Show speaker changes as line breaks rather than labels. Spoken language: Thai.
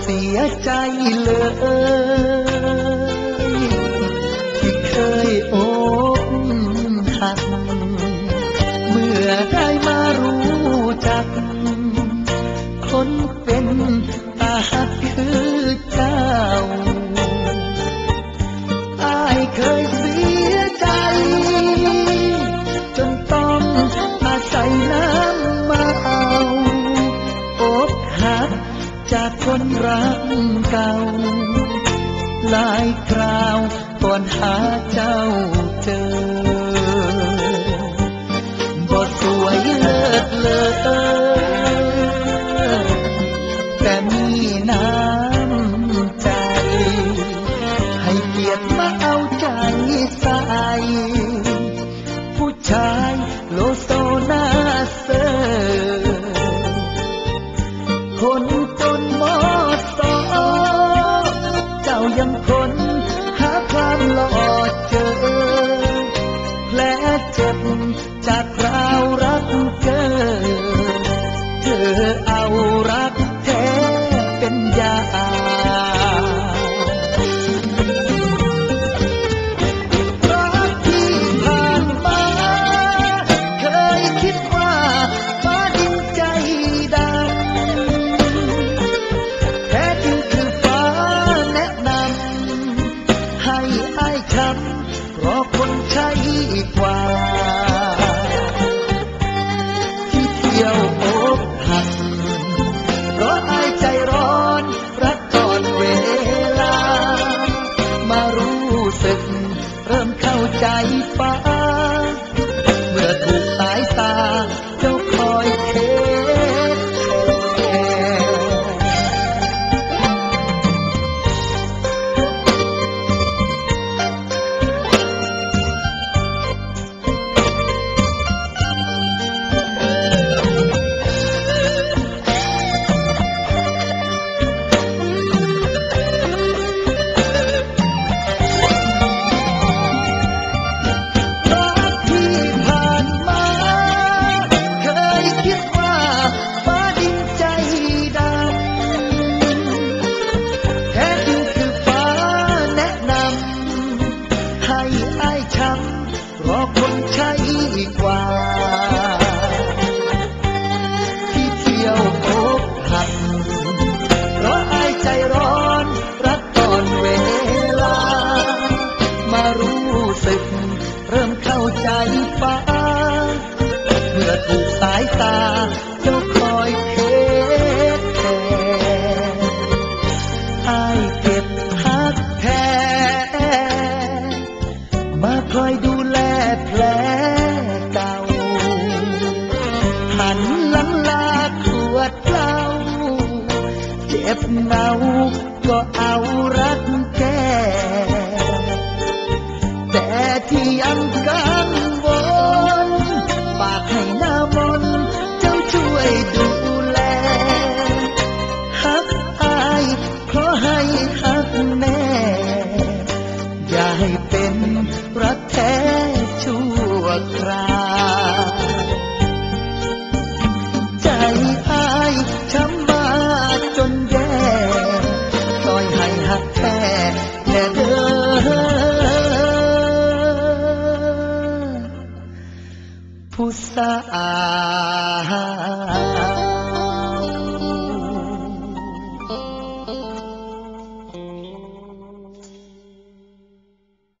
เสียใจเลยที่เคยอกหัก เมื่อได้มารู้จัก คนเป็นตาหักคือ เก่า หลายคราวก่อนหาเจ้าเจอบ่สวยเลิศเลอแต่มีน้ำใจ ให้เกียรติมาเอาใจใส่ผู้ชายโลโซนาเซอร์คน ยังคนหาความหล่อเจอแผลเจ็บจากคราวรักเกินเธอเอารักแท้เป็นยา อายช้ำเพราะคนใช่กว่า ที่เที่ยวอกหักเพราะอายใจร้อน รักก่อนเวลา มารู้สึก เริ่มเข้าใจฟ้า มาคอยดูแลแผลเก่า หันหลังลาขวดเหล้าเจ็บเนาก็เอารักแก่แต่ที่ยังกัง แน่เด้อผู้สาว